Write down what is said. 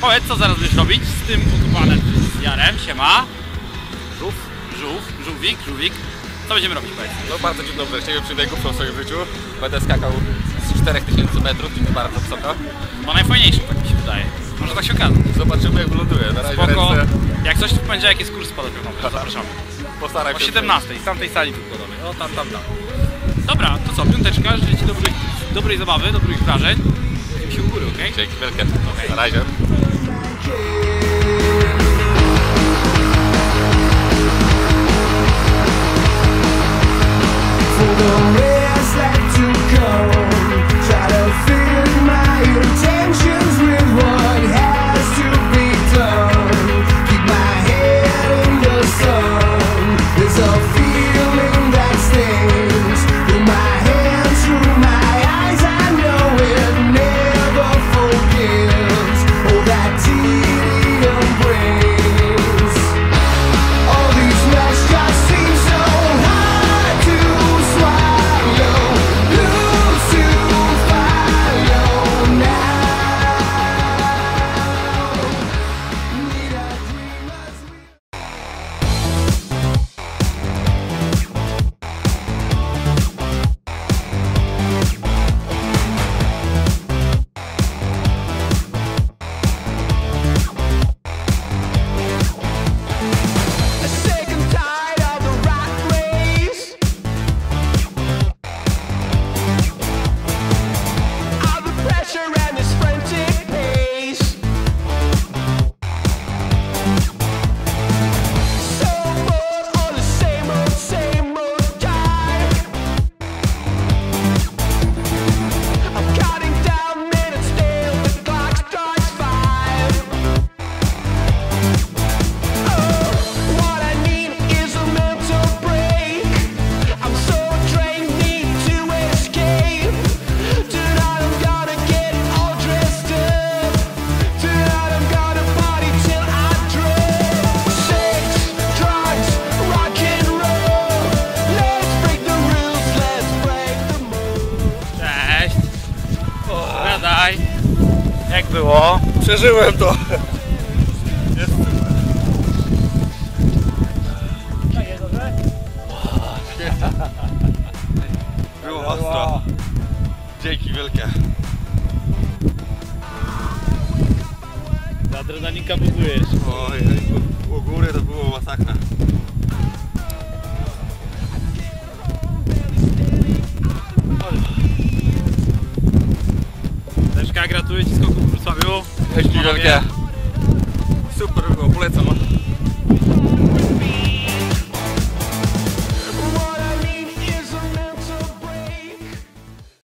Powiedz, co zaraz będziesz robić z tym okupanem z Jarem, siema. Żółw, żółw, żółwik, żółwik. Co będziemy robić, powiedz? No bardzo dziwną wreszcie, przy najgłupszą w swoim życiu. Będę skakał z 4000 metrów, czyli bardzo wysoko. Bo najfajniejszy, tak mi się wydaje. Może tak się okaże. Zobaczymy jak wyląduję. Na razie Spoko. ręce Jak coś w poniedziałek jest kurs spadochronowy, zapraszamy. postaram O się. 17, z tamtej sali wykładowej. O, tam, tam, tam. Dobra, to co, piąteczka, życzę Ci dobrych, dobrej zabawy, dobrych wrażeń. Widzimy się u góry, okej? Dzięki wielkie. Na razie. care. Jak było? Przeżyłem to. Było ostro. Dzięki wielkie. Adrenalinka budujesz. Oj, u góry to było masakra. Leszka, gratuluję Ci skoku w Wrocławiu. Dzięki Panowie. wielkie. Super było, polecam.